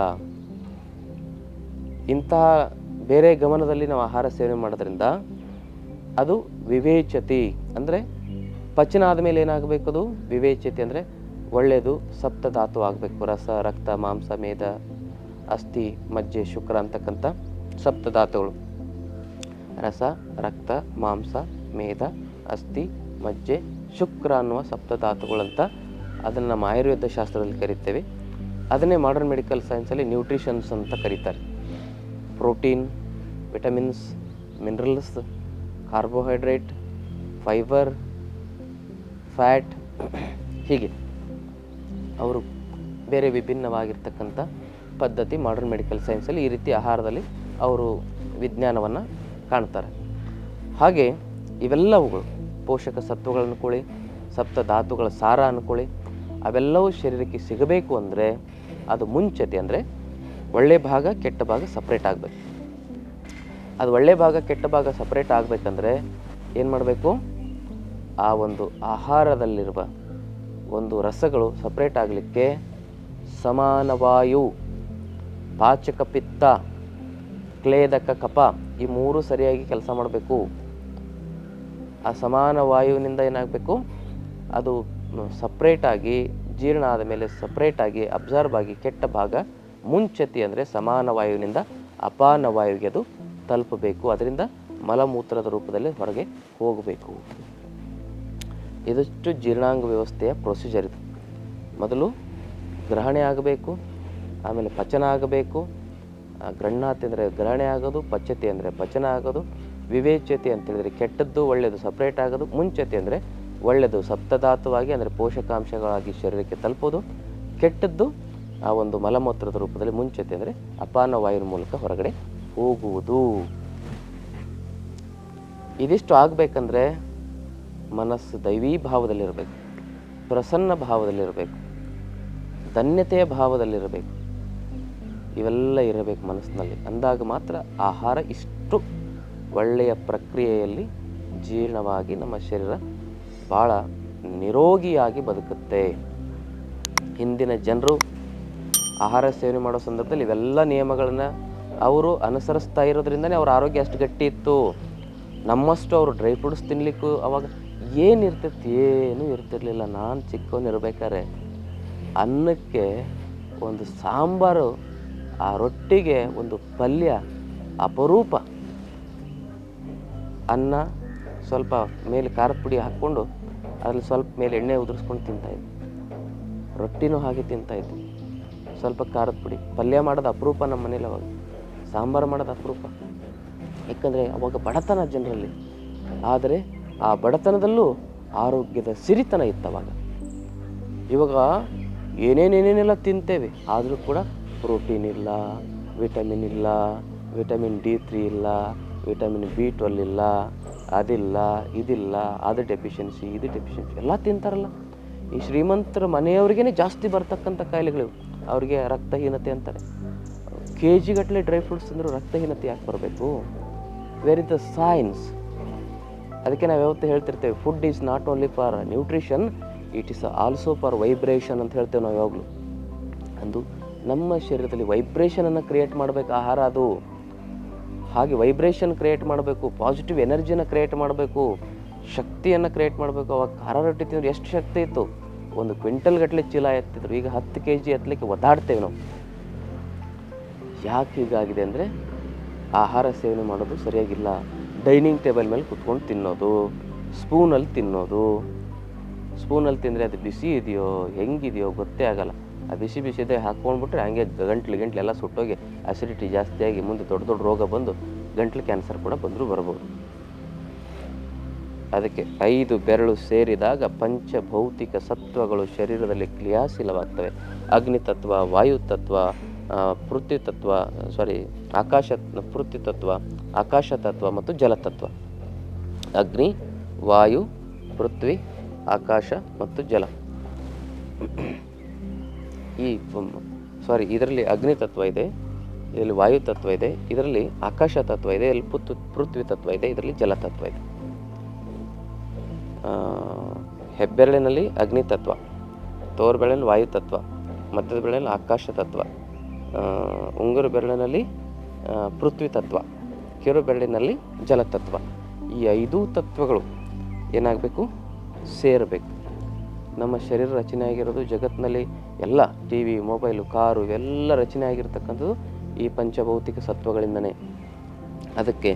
Speaker 1: ಇಂತಹ ಬೇರೆ ಗಮನದಲ್ಲಿ ನಾವು ಆಹಾರ ಸೇವನೆ ಮಾಡೋದ್ರಿಂದ ಅದು ವಿವೇಚತಿ ಅಂದರೆ ಪಚನ ಆದಮೇಲೆ ಏನಾಗಬೇಕು ಅದು? ವಿವೇಚತಿ ಅಂದರೆ ಒಳ್ಳೆಯದು ಸಪ್ತ ಧಾತು ಆಗಬೇಕು. ರಸ, ರಕ್ತ, ಮಾಂಸ ಮೇಧ ಅಸ್ಥಿ, ಮಜ್ಜೆ, ಶುಕ್ರ ಅಂತಕ್ಕಂಥ ಸಪ್ತ ಧಾತುಗಳು. ರಸ, ರಕ್ತ, ಮಾಂಸ ಮೇಧ ಅಸ್ಥಿ, ಮಜ್ಜೆ, ಶುಕ್ರ ಅನ್ನುವ ಸಪ್ತ ಧಾತುಗಳಂತ ಅದನ್ನು ನಮ್ಮ ಆಯುರ್ವೇದ ಶಾಸ್ತ್ರದಲ್ಲಿ ಕರಿತೇವೆ. ಅದನ್ನೇ ಮಾಡರ್ನ್ ಮೆಡಿಕಲ್ ಸೈನ್ಸಲ್ಲಿ ನ್ಯೂಟ್ರಿಷನ್ಸ್ ಅಂತ ಕರೀತಾರೆ. Protein, vitamins, minerals, carbohydrate, fibre, fat, ಹೀಗೆ. ಅವರು ಬೇರೆ ವಿಭಿನ್ನವಾಗಿರ್ತಕ್ಕಂಥ ಪದ್ಧತಿ ಮಾಡರ್ನ್ ಮೆಡಿಕಲ್ ಸೈನ್ಸಲ್ಲಿ ಈ ರೀತಿ ಆಹಾರದಲ್ಲಿ ಅವರು ವಿಜ್ಞಾನವನ್ನು ಕಾಣ್ತಾರೆ. ಹಾಗೆ ಇವೆಲ್ಲವುಗಳು ಪೋಷಕ ಸತ್ವಗಳು ಅನ್ಕೊಳ್ಳಿ ಸಪ್ತ ಧಾತುಗಳ ಸಾರ ಅನ್ಕೊಳ್ಳಿ ಅವೆಲ್ಲವೂ ಶರೀರಕ್ಕೆ ಸಿಗಬೇಕು ಅಂದರೆ ಅದು ಮುಂಚತೆ ಅಂದರೆ ಒಳ್ಳೆ ಭಾಗ, ಕೆಟ್ಟ ಭಾಗ ಸಪ್ರೇಟ್ ಆಗಬೇಕು. ಅದು ಒಳ್ಳೆ ಭಾಗ, ಕೆಟ್ಟ ಭಾಗ ಸಪ್ರೇಟ್ ಆಗಬೇಕಂದ್ರೆ ಏನು ಮಾಡಬೇಕು? ಆ ಒಂದು ಆಹಾರದಲ್ಲಿರುವ ಒಂದು ರಸಗಳು ಸಪ್ರೇಟ್ ಆಗಲಿಕ್ಕೆ ಸಮಾನವಾಯು, ಪಾಚಕ ಪಿತ್ತ, ಕ್ಲೇದಕ ಕಪ ಈ ಮೂರು ಸರಿಯಾಗಿ ಕೆಲಸ ಮಾಡಬೇಕು. ಆ ಸಮಾನ ವಾಯುವಿನಿಂದ ಏನಾಗಬೇಕು? ಅದು ಸಪ್ರೇಟಾಗಿ ಜೀರ್ಣ ಆದ ಮೇಲೆ ಸಪ್ರೇಟಾಗಿ ಅಬ್ಸರ್ವ್ ಆಗಿ, ಕೆಟ್ಟ ಭಾಗ ಮುಂಚತಿ ಅಂದರೆ ಸಮಾನ ವಾಯುವಿನಿಂದ ಅಪಾನ ವಾಯುವಿಗೆ ಅದು ತಲುಪಬೇಕು. ಅದರಿಂದ ಮಲಮೂತ್ರದ ರೂಪದಲ್ಲಿ ಹೊರಗೆ ಹೋಗಬೇಕು. ಇದಷ್ಟು ಜೀರ್ಣಾಂಗ ವ್ಯವಸ್ಥೆಯ ಪ್ರೊಸೀಜರ್ ಇದು. ಮೊದಲು ಗ್ರಹಣೆ ಆಗಬೇಕು, ಆಮೇಲೆ ಪಚನ ಆಗಬೇಕು. ಗ್ರಹಣಾತಿ ಅಂದರೆ ಗ್ರಹಣೆ ಆಗೋದು ಪಚತಿ ಅಂದರೆ ಪಚನ ಆಗೋದು ವಿವೇಚ್ಯತೆ ಅಂತ ಹೇಳಿದರೆ ಕೆಟ್ಟದ್ದು, ಒಳ್ಳೆಯದು ಸಪ್ರೇಟ್ ಆಗೋದು, ಮುಂಚತೆ ಅಂದರೆ ಒಳ್ಳೆಯದು ಸಪ್ತಧಾತುವಾಗಿ ಅಂದರೆ ಪೋಷಕಾಂಶಗಳಾಗಿ ಶರೀರಕ್ಕೆ ತಲುಪೋದು, ಕೆಟ್ಟದ್ದು ಆ ಒಂದು ಮಲಮೂತ್ರದ ರೂಪದಲ್ಲಿ ಮುಂಚತೆ ಅಂದರೆ ಅಪಾನ ವಾಯುವಿನ ಮೂಲಕ ಹೊರಗಡೆ ಹೋಗುವುದು. ಇದಿಷ್ಟು ಆಗಬೇಕಂದ್ರೆ ಮನಸ್ಸು ದೈವೀ ಭಾವದಲ್ಲಿರಬೇಕು, ಪ್ರಸನ್ನ ಭಾವದಲ್ಲಿರಬೇಕು, ಧನ್ಯತೆಯ ಭಾವದಲ್ಲಿರಬೇಕು. ಇವೆಲ್ಲ ಇರಬೇಕು ಮನಸ್ಸಿನಲ್ಲಿ. ಅಂದಾಗ ಮಾತ್ರ ಆಹಾರ ಇಷ್ಟು ಒಳ್ಳೆಯ ಪ್ರಕ್ರಿಯೆಯಲ್ಲಿ ಜೀರ್ಣವಾಗಿ ನಮ್ಮ ಶರೀರ ಭಾಳ ನಿರೋಗಿಯಾಗಿ ಬದುಕುತ್ತೆ. ಹಿಂದಿನ ಜನರು ಆಹಾರ ಸೇವನೆ ಮಾಡೋ ಸಂದರ್ಭದಲ್ಲಿ ಇವೆಲ್ಲ ನಿಯಮಗಳನ್ನು ಅವರು ಅನುಸರಿಸ್ತಾ ಇರೋದ್ರಿಂದನೇ ಅವ್ರ ಆರೋಗ್ಯ ಅಷ್ಟು ಗಟ್ಟಿ ಇತ್ತು. ನಮ್ಮಷ್ಟು ಅವರು ಡ್ರೈ ಫ್ರೂಟ್ಸ್ ತಿನ್ನಲಿಕ್ಕೂ ಅವಾಗ ಏನಿರ್ತೈತಿ ಏನೂ ಇರ್ತಿರ್ಲಿಲ್ಲ. ನಾನು ಚಿಕ್ಕವನಿರ್ಬೇಕಾದ್ರೆ ಅನ್ನಕ್ಕೆ ಒಂದು ಸಾಂಬಾರು, ಆ ರೊಟ್ಟಿಗೆ ಒಂದು ಪಲ್ಯ, ಅಪರೂಪ. ಅನ್ನ ಸ್ವಲ್ಪ ಮೇಲೆ ಖಾರದ ಪುಡಿ ಹಾಕ್ಕೊಂಡು ಅದ್ರಲ್ಲಿ ಸ್ವಲ್ಪ ಮೇಲೆ ಎಣ್ಣೆ ಉದುರಿಸ್ಕೊಂಡು ತಿಂತಾಯಿದ್ದೆ ರೊಟ್ಟಿನೂ ಹಾಗೆ ತಿಂತಾಯಿದ್ದೆ ಸ್ವಲ್ಪ ಖಾರದ ಪುಡಿ. ಪಲ್ಯ ಮಾಡೋದು ಅಪರೂಪ ನಮ್ಮ ಮನೇಲಿ ಅವಾಗ. ಸಾಂಬಾರು ಮಾಡೋದು ಅಪರೂಪ. ಯಾಕಂದರೆ ಅವಾಗ ಬಡತನ ಜನರಲ್ಲಿ. ಆದರೆ ಆ ಬಡತನದಲ್ಲೂ ಆರೋಗ್ಯದ ಸಿರಿತನ ಇತ್ತು ಅವಾಗ. ಇವಾಗ ಏನೇನೇನೇನೆಲ್ಲ ತಿಂತೇವೆ, ಆದರೂ ಕೂಡ ಪ್ರೋಟೀನ್ ಇಲ್ಲ, ವಿಟಮಿನ್ ಇಲ್ಲ, ವಿಟಮಿನ್ ಡಿ ತ್ರೀ ಇಲ್ಲ, ವಿಟಮಿನ್ ಬಿ ಟ್ವೆಲ್ ಇಲ್ಲ, ಅದಿಲ್ಲ, ಇದಿಲ್ಲ, ಅದು ಡೆಫಿಷಿಯನ್ಸಿ, ಇದು ಡೆಫಿಷಿಯನ್ಸಿ, ಎಲ್ಲ ತಿಂತಾರಲ್ಲ. ಈ ಶ್ರೀಮಂತರ ಮನೆಯವ್ರಿಗೇ ಜಾಸ್ತಿ ಬರ್ತಕ್ಕಂಥ ಕಾಯಿಲೆಗಳು ಅವ್ರಿಗೆ ರಕ್ತಹೀನತೆ ಅಂತಾರೆ. ಕೆ ಜಿಗಟ್ಟಲೆ ಡ್ರೈ ಫ್ರೂಟ್ಸ್ ಅಂದರೂ ರಕ್ತಹೀನತೆ ಯಾಕೆ ಬರಬೇಕು? ವೇರ್ ಇಸ್ ದ ಸೈನ್ಸ್ ಅದಕ್ಕೆ ನಾವು ಯಾವತ್ತೂ ಹೇಳ್ತಿರ್ತೇವೆ food is not only for nutrition it is also for vibration ಅಂತ ಹೇಳ್ತೇವೆ ನಾವು ಯಾವಾಗಲೂ. ಅಂದು ನಮ್ಮ ಶರೀರದಲ್ಲಿ ವೈಬ್ರೇಷನನ್ನು ಕ್ರಿಯೇಟ್ ಮಾಡಬೇಕು ಆಹಾರ ಅದು. ಹಾಗೆ ವೈಬ್ರೇಷನ್ ಕ್ರಿಯೇಟ್ ಮಾಡಬೇಕು ಪಾಸಿಟಿವ್ ಎನರ್ಜಿನ ಕ್ರಿಯೇಟ್ ಮಾಡಬೇಕು, ಶಕ್ತಿಯನ್ನು ಕ್ರಿಯೇಟ್ ಮಾಡಬೇಕು. ಅವಾಗ ಖಾರ ರೊಟ್ಟಿ ತಿಂದರೆ ಎಷ್ಟು ಶಕ್ತಿ ಇತ್ತು? ಒಂದು ಕ್ವಿಂಟಲ್ ಗಟ್ಟಲೆ ಚೀಲ ಎತ್ತಿದ್ರು. ಈಗ ಹತ್ತು ಕೆ ಜಿ ಎತ್ತಲಿಕ್ಕೆ ಒದ್ದಾಡ್ತೇವೆ ನಾವು. ಯಾಕೆ ಹೀಗಾಗಿದೆ ಅಂದರೆ ಆಹಾರ ಸೇವನೆ ಮಾಡೋದು ಸರಿಯಾಗಿಲ್ಲ. ಡೈನಿಂಗ್ ಟೇಬಲ್ ಮೇಲೆ ಕುತ್ಕೊಂಡು ತಿನ್ನೋದು, ಸ್ಪೂನಲ್ಲಿ ತಿನ್ನೋದು. ಸ್ಪೂನಲ್ಲಿ ತಿಂದರೆ ಅದು ಬಿಸಿ ಇದೆಯೋ, ಹೆಂಗಿದೆಯೋ ಗೊತ್ತೇ ಆಗಲ್ಲ. ಆ ಬಿಸಿ ಬಿಸಿದೆ ಹಾಕ್ಕೊಂಡ್ಬಿಟ್ರೆ ಹಂಗೆ ಗಂಟ್ಲು ಗಂಟ್ಲು ಎಲ್ಲ ಸುಟ್ಟೋಗಿ ಅಸಿಡಿಟಿ ಜಾಸ್ತಿಯಾಗಿ ಮುಂದೆ ದೊಡ್ಡ ದೊಡ್ಡ ರೋಗ ಬಂದು ಗಂಟ್ಲು ಕ್ಯಾನ್ಸರ್ ಕೂಡ ಬಂದರೂ ಬರ್ಬೋದು. ಅದಕ್ಕೆ ಐದು ಬೆರಳು ಸೇರಿದಾಗ ಪಂಚಭೌತಿಕ ಸತ್ವಗಳು ಶರೀರದಲ್ಲಿ ಕ್ರಿಯಾಶೀಲವಾಗ್ತವೆ. ಅಗ್ನಿ ತತ್ವ ವಾಯು ತತ್ವ ಸಾರಿ ಆಕಾಶ ತತ್ವ ಆಕಾಶ ತತ್ವ ಮತ್ತು ಜಲತತ್ವ. ಅಗ್ನಿ, ವಾಯು, ಪೃಥ್ವಿ, ಆಕಾಶ ಮತ್ತು ಜಲ. ಈ ಸಾರಿ ಇದರಲ್ಲಿ ಅಗ್ನಿ ತತ್ವ ಇದೆ, ಇದರಲ್ಲಿ ವಾಯು ತತ್ವ ಇದೆ, ಇದರಲ್ಲಿ ಆಕಾಶ ತತ್ವ ಇದೆ ಇಲ್ಲಿ ಪೃಥ್ವಿ ತತ್ವ ಇದೆ, ಇದರಲ್ಲಿ ಜಲತತ್ವ ಇದೆ. ಹೆಬ್ಬೆರಳಿನಲ್ಲಿ ಅಗ್ನಿ ತತ್ವ, ತೋರ್ ಬೆರಳಿನಲ್ಲಿ ವಾಯು ತತ್ವ, ಮಧ್ಯದ ಬೆರಳಿನಲ್ಲಿ ಆಕಾಶ ತತ್ವ ಉಂಗುರು ಬೆರಳಿನಲ್ಲಿ ಪೃಥ್ವಿ ತತ್ವ, ಕಿರು ಬೆರಳಿನಲ್ಲಿ ಜಲತತ್ವ ಈ ಐದೂ ತತ್ವಗಳು ಏನಾಗಬೇಕು? ಸೇರಬೇಕು. ನಮ್ಮ ಶರೀರ ರಚನೆ ಆಗಿರೋದು ಜಗತ್ತಿನಲ್ಲಿ ಎಲ್ಲ ಟಿ ವಿ ಮೊಬೈಲು, ಕಾರು, ಎಲ್ಲ ರಚನೆ ಆಗಿರತಕ್ಕಂಥದ್ದು ಈ ಪಂಚಭೌತಿಕ ಸತ್ವಗಳಿಂದನೇ. ಅದಕ್ಕೆ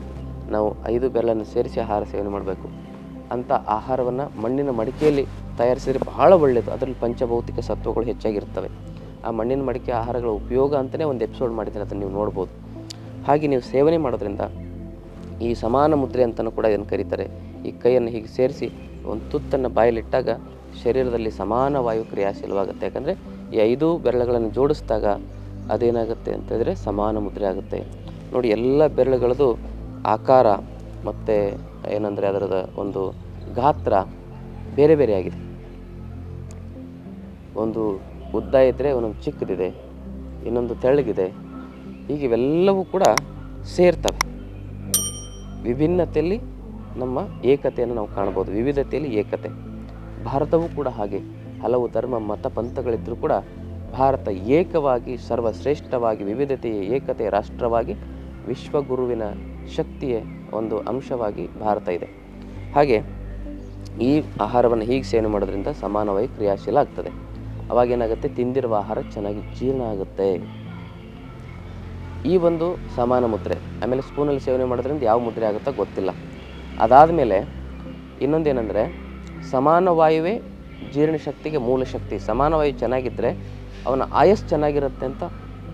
Speaker 1: ನಾವು ಐದು ಬೆರಳನ್ನು ಸೇರಿಸಿ ಆಹಾರ ಸೇವನೆ ಮಾಡಬೇಕು. ಅಂಥ ಆಹಾರವನ್ನು ಮಣ್ಣಿನ ಮಡಿಕೆಯಲ್ಲಿ ತಯಾರಿಸಿದರೆ ಬಹಳ ಒಳ್ಳೆಯದು ಅದರಲ್ಲಿ ಪಂಚಭೌತಿಕ ಸತ್ವಗಳು ಹೆಚ್ಚಾಗಿರ್ತವೆ. ಆ ಮಣ್ಣಿನ ಮಡಿಕೆ ಆಹಾರಗಳ ಉಪಯೋಗ ಅಂತಲೇ ಒಂದು ಎಪಿಸೋಡ್ ಮಾಡಿದ್ದೀನಿ ಅದನ್ನು ನೀವು ನೋಡ್ಬೋದು. ಹಾಗೆ ನೀವು ಸೇವನೆ ಮಾಡೋದ್ರಿಂದ ಈ ಸಮಾನ ಮುದ್ರೆ ಅಂತಲೂ ಕೂಡ ಇದನ್ನು ಕರೀತಾರೆ. ಈ ಕೈಯನ್ನು ಹೀಗೆ ಸೇರಿಸಿ ಒಂದು ತುತ್ತನ್ನು ಬಾಯಲ್ಲಿಟ್ಟಾಗ ಶರೀರದಲ್ಲಿ ಸಮಾನ ವಾಯು ಕ್ರಿಯಾಶೀಲವಾಗುತ್ತೆ. ಯಾಕಂದರೆ ಈ ಐದು ಬೆರಳುಗಳನ್ನು ಜೋಡಿಸಿದಾಗ ಅದೇನಾಗುತ್ತೆ ಅಂತಂದರೆ ಸಮಾನ ಮುದ್ರೆ ಆಗುತ್ತೆ. ನೋಡಿ, ಎಲ್ಲ ಬೆರಳುಗಳದು ಆಕಾರ ಮತ್ತು ಏನಂದರೆ ಅದರದ ಒಂದು ಗಾತ್ರ ಬೇರೆ ಬೇರೆ ಆಗಿದೆ. ಒಂದು ಉದ್ದ ಇದ್ದರೆ ಒಂದೊಂದು ಚಿಕ್ಕದಿದೆ, ಇನ್ನೊಂದು ತೆಳ್ಳಗಿದೆ, ಹೀಗೆ ಇವೆಲ್ಲವೂ ಕೂಡ ಸೇರ್ತವೆ. ವಿಭಿನ್ನತೆಯಲ್ಲಿ ನಮ್ಮ ಏಕತೆಯನ್ನು ನಾವು ಕಾಣ್ಬೋದು ವಿವಿಧತೆಯಲ್ಲಿ ಏಕತೆ. ಭಾರತವೂ ಕೂಡ ಹಾಗೆ. ಹಲವು ಧರ್ಮ, ಮತ ಪಂಥಗಳಿದ್ದರೂ ಕೂಡ ಭಾರತ ಏಕವಾಗಿ, ಸರ್ವಶ್ರೇಷ್ಠವಾಗಿ, ವಿವಿಧತೆಯ ಏಕತೆಯ ರಾಷ್ಟ್ರವಾಗಿ, ವಿಶ್ವಗುರುವಿನ ಶಕ್ತಿಯ ಒಂದು ಅಂಶವಾಗಿ ಭಾರತ ಇದೆ. ಹಾಗೆ ಈ ಆಹಾರವನ್ನು ಹೀಗೆ ಸೇವನೆ ಮಾಡೋದ್ರಿಂದ ಸಮಾನವಾಗಿ ಕ್ರಿಯಾಶೀಲ ಆಗ್ತದೆ. ಅವಾಗ ಏನಾಗುತ್ತೆ? ತಿಂದಿರುವ ಆಹಾರ ಚೆನ್ನಾಗಿ ಜೀರ್ಣ ಆಗುತ್ತೆ. ಈ ಒಂದು ಸಮಾನ ಮುದ್ರೆ, ಆಮೇಲೆ ಸ್ಪೂನಲ್ಲಿ ಸೇವನೆ ಮಾಡೋದ್ರಿಂದ ಯಾವ ಮುದ್ರೆ ಆಗುತ್ತೋ ಗೊತ್ತಿಲ್ಲ. ಅದಾದ ಮೇಲೆ ಇನ್ನೊಂದೇನೆಂದರೆ, ಸಮಾನ ವಾಯುವೇ ಜೀರ್ಣಶಕ್ತಿಗೆ ಮೂಲ ಶಕ್ತಿ. ಸಮಾನ ವಾಯು ಚೆನ್ನಾಗಿದ್ದರೆ ಅವನ ಆಯಸ್ ಚೆನ್ನಾಗಿರುತ್ತೆ ಅಂತ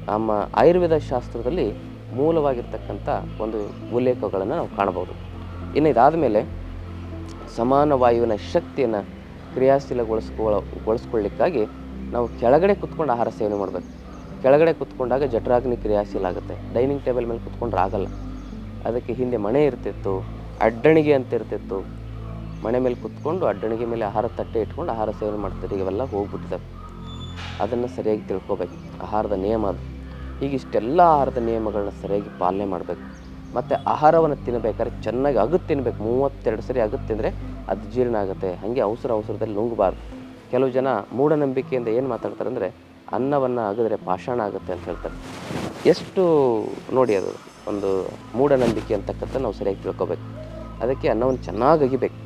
Speaker 1: ನಮ್ಮ ಆಯುರ್ವೇದ ಶಾಸ್ತ್ರದಲ್ಲಿ ಮೂಲವಾಗಿರ್ತಕ್ಕಂಥ ಒಂದು ಉಲ್ಲೇಖಗಳನ್ನು ನಾವು ಕಾಣಬಹುದು. ಇನ್ನು ಇದಾದ ಮೇಲೆ ಸಮಾನ ವಾಯುವಿನ ಶಕ್ತಿಯನ್ನು ಕ್ರಿಯಾಶೀಲಗೊಳಿಸ್ಕೊಳ್ಳ ಗೊಳಿಸ್ಕೊಳ್ಳಿಕ್ಕಾಗಿ ನಾವು ಕೆಳಗಡೆ ಕುತ್ಕೊಂಡು ಆಹಾರ ಸೇವನೆ ಮಾಡಬೇಕು. ಕೆಳಗಡೆ ಕುತ್ಕೊಂಡಾಗ ಜಠರಾಗ್ನಿ ಕ್ರಿಯಾಶೀಲ ಆಗುತ್ತೆ. ಡೈನಿಂಗ್ ಟೇಬಲ್ ಮೇಲೆ ಕುತ್ಕೊಂಡ್ರೆ ಆಗಲ್ಲ. ಅದಕ್ಕೆ ಹಿಂದೆ ಮಣೆ ಇರ್ತಿತ್ತು, ಅಡ್ಡಣಿಗೆ ಅಂತ ಇರ್ತಿತ್ತು. ಮಣೆ ಮೇಲೆ ಕುತ್ಕೊಂಡು ಅಡ್ಡಣಿಗೆ ಮೇಲೆ ಆಹಾರ ತಟ್ಟೆ ಇಟ್ಕೊಂಡು ಆಹಾರ ಸೇವನೆ ಮಾಡ್ತಾರೆ ಇವೆಲ್ಲ ಹೋಗ್ಬಿಟ್ಟಿದ್ದಾವೆ ಅದನ್ನು ಸರಿಯಾಗಿ ತಿಳ್ಕೊಬೇಕು. ಆಹಾರದ ನಿಯಮ ಅದು. ಹೀಗೆ ಇಷ್ಟೆಲ್ಲ ಆಹಾರದ ನಿಯಮಗಳನ್ನ ಸರಿಯಾಗಿ ಪಾಲನೆ ಮಾಡಬೇಕು. ಮತ್ತು ಆಹಾರವನ್ನು ತಿನ್ನಬೇಕಾದ್ರೆ ಚೆನ್ನಾಗಿ ಅಗದು ತಿನ್ನಬೇಕು ಮೂವತ್ತೆರಡು ಸರಿ ಅಗದು ತಿಂದರೆ ಅದು ಜೀರ್ಣ ಆಗುತ್ತೆ. ಹಾಗೆ ಅವಸರ ಅವಸರದಲ್ಲಿ ನುಂಗಬಾರ್ದು. ಕೆಲವು ಜನ ಮೂಢನಂಬಿಕೆಯಿಂದ ಏನು ಮಾತಾಡ್ತಾರೆ ಅಂದರೆ ಅನ್ನವನ್ನು ಅಗದ್ರೆ ಪಾಷಾಣ ಆಗುತ್ತೆ ಅಂತ ಹೇಳ್ತಾರೆ. ಎಷ್ಟು ನೋಡಿ ಅದು ಒಂದು ಮೂಢನಂಬಿಕೆ ಅಂತಕ್ಕಂಥ ನಾವು ಸರಿಯಾಗಿ ತಿಳ್ಕೊಬೇಕು. ಅದಕ್ಕೆ ಅನ್ನವನ್ನು ಚೆನ್ನಾಗಿ ಅಗಿಬೇಕು.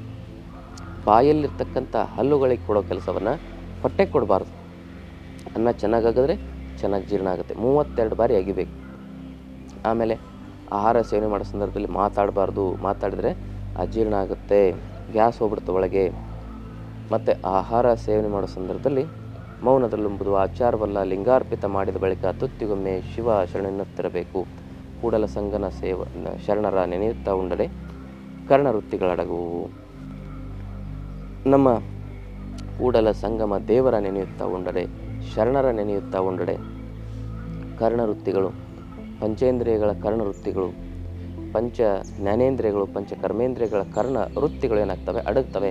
Speaker 1: ಬಾಯಲ್ಲಿರ್ತಕ್ಕಂಥ ಹಲ್ಲುಗಳಿಗೆ ಕೊಡೋ ಕೆಲಸವನ್ನು ಹೊಟ್ಟೆಗೆ ಕೊಡಬಾರ್ದು. ಅನ್ನ ಚೆನ್ನಾಗಿ ಅಗಿದ್ರೆ ಚೆನ್ನಾಗಿ ಜೀರ್ಣ ಆಗುತ್ತೆ. ಮೂವತ್ತೆರಡು ಬಾರಿ ಅಗಿಬೇಕು. ಆಮೇಲೆ ಆಹಾರ ಸೇವನೆ ಮಾಡೋ ಸಂದರ್ಭದಲ್ಲಿ ಮಾತಾಡಬಾರ್ದು. ಮಾತಾಡಿದರೆ ಅಜೀರ್ಣ ಆಗುತ್ತೆ. ಗ್ಯಾಸ್ ಹೋಗ್ಬಿಡುತ್ತೆ ಒಳಗೆ. ಮತ್ತು ಆಹಾರ ಸೇವನೆ ಮಾಡೋ ಸಂದರ್ಭದಲ್ಲಿ ಮೌನದಲ್ಲುಂಬುದು ಆಚಾರವಲ್ಲ. ಲಿಂಗಾರ್ಪಿತ ಮಾಡಿದ ಬಳಿಕ ತುತ್ತಿಗೊಮ್ಮೆ ಶಿವ ಶರಣೆನ್ನುತ್ತಿರಬೇಕು ಕೂಡಲ ಸಂಗನ ಸೇವ, ಶರಣರ ನೆನೆಯುತ್ತಾ ಉಂಡರೆ ಕರ್ಣವೃತ್ತಿಗಳಡಗುವು ನಮ್ಮ ಕೂಡಲ ಸಂಗಮ ದೇವರ ನೆನೆಯುತ್ತಾ ಉಂಡರೆ, ಶರಣರ ನೆನೆಯುತ್ತಾ ಉಂಡರೆ ಕರ್ಣವೃತ್ತಿಗಳು, ಪಂಚೇಂದ್ರಿಯಗಳ ಕರ್ಣವೃತ್ತಿಗಳು, ಪಂಚ ಜ್ಞಾನೇಂದ್ರಿಯಗಳು, ಪಂಚ ಕರ್ಮೇಂದ್ರಿಯಗಳ ಕರ್ಣ ವೃತ್ತಿಗಳು ಏನಾಗ್ತವೆ? ಅಡಗ್ತವೆ.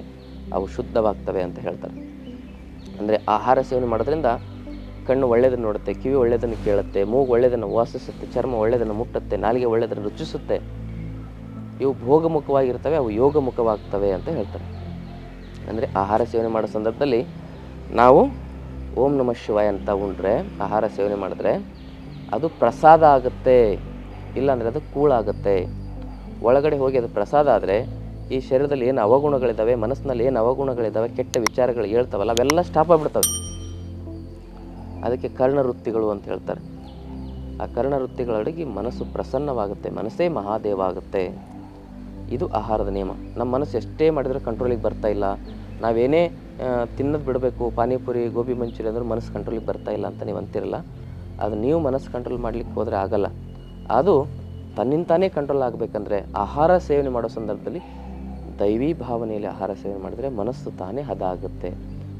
Speaker 1: ಅವು ಶುದ್ಧವಾಗ್ತವೆ ಅಂತ ಹೇಳ್ತಾರೆ. ಅಂದರೆ ಆಹಾರ ಸೇವನೆ ಮಾಡೋದ್ರಿಂದ ಕಣ್ಣು ಒಳ್ಳೆಯದನ್ನು ನೋಡುತ್ತೆ, ಕಿವಿ ಒಳ್ಳೆಯದನ್ನು ಕೇಳುತ್ತೆ, ಮೂಗು ಒಳ್ಳೆಯದನ್ನು ವಾಸಿಸುತ್ತೆ, ಚರ್ಮ ಒಳ್ಳೆಯದನ್ನು ಮುಟ್ಟುತ್ತೆ, ನಾಲಿಗೆ ಒಳ್ಳೆಯದನ್ನು ರುಚಿಸುತ್ತೆ. ಇವು ಭೋಗಮುಖವಾಗಿರ್ತವೆ, ಅವು ಯೋಗಮುಖವಾಗ್ತವೆ ಅಂತ ಹೇಳ್ತಾರೆ. ಅಂದರೆ ಆಹಾರ ಸೇವನೆ ಮಾಡೋ ಸಂದರ್ಭದಲ್ಲಿ ನಾವು ಓಂ ನಮಃ ಶಿವಾಯ ಅಂತ ಉಂಡ್ರೆ, ಆಹಾರ ಸೇವನೆ ಮಾಡಿದ್ರೆ ಅದು ಪ್ರಸಾದ ಆಗುತ್ತೆ, ಇಲ್ಲಾಂದರೆ ಅದು ಕೂಳಾಗುತ್ತೆ. ಒಳಗಡೆ ಹೋಗಿ ಅದು ಪ್ರಸಾದ ಆದರೆ ಈ ಶರೀರದಲ್ಲಿ ಏನು ಅವಗುಣಗಳಿದ್ದಾವೆ ಮನಸ್ಸಿನಲ್ಲಿ ಏನು ಅವಗುಣಗಳಿದ್ದಾವೆ ಕೆಟ್ಟ ವಿಚಾರಗಳು ಹೇಳ್ತಾವಲ್ಲ, ಅವೆಲ್ಲ ಸ್ಟಾಪ್ ಆಗಿಬಿಡ್ತವೆ. ಅದಕ್ಕೆ ಕರ್ಣವೃತ್ತಿಗಳು ಅಂತ ಹೇಳ್ತಾರೆ. ಆ ಕರ್ಣವೃತ್ತಿಗಳ ಅಡಗಿ ಮನಸ್ಸು ಪ್ರಸನ್ನವಾಗುತ್ತೆ, ಮನಸ್ಸೇ ಮಹಾದೇವ ಆಗುತ್ತೆ. ಇದು ಆಹಾರದ ನಿಯಮ. ನಮ್ಮ ಮನಸ್ಸು ಎಷ್ಟೇ ಮಾಡಿದರೂ ಕಂಟ್ರೋಲಿಗೆ ಬರ್ತಾ ಇಲ್ಲ. ನಾವೇನೇ ತಿನ್ನೋದು ಬಿಡಬೇಕು, ಪಾನಿಪುರಿ, ಗೋಬಿ ಮಂಚೂರಿ ಅಂದ್ರೆ ಮನಸ್ಸು ಕಂಟ್ರೋಲಿಗೆ ಬರ್ತಾ ಇಲ್ಲ ಅಂತ ನೀವು ಅಂತಿರಲ್ಲ. ಅದು ನೀವು ಮನಸ್ಸು ಕಂಟ್ರೋಲ್ ಮಾಡಲಿಕ್ಕೆ ಹೋದರೆ ಆಗಲ್ಲ. ಅದು ತನ್ನಿಂತಾನೇ ಕಂಟ್ರೋಲ್ ಆಗಬೇಕಂದ್ರೆ ಆಹಾರ ಸೇವನೆ ಮಾಡೋ ಸಂದರ್ಭದಲ್ಲಿ ದೈವಿ ಭಾವನೆಯಲ್ಲಿ ಆಹಾರ ಸೇವನೆ ಮಾಡಿದರೆ ಮನಸ್ಸು ತಾನೇ ಹದ ಆಗುತ್ತೆ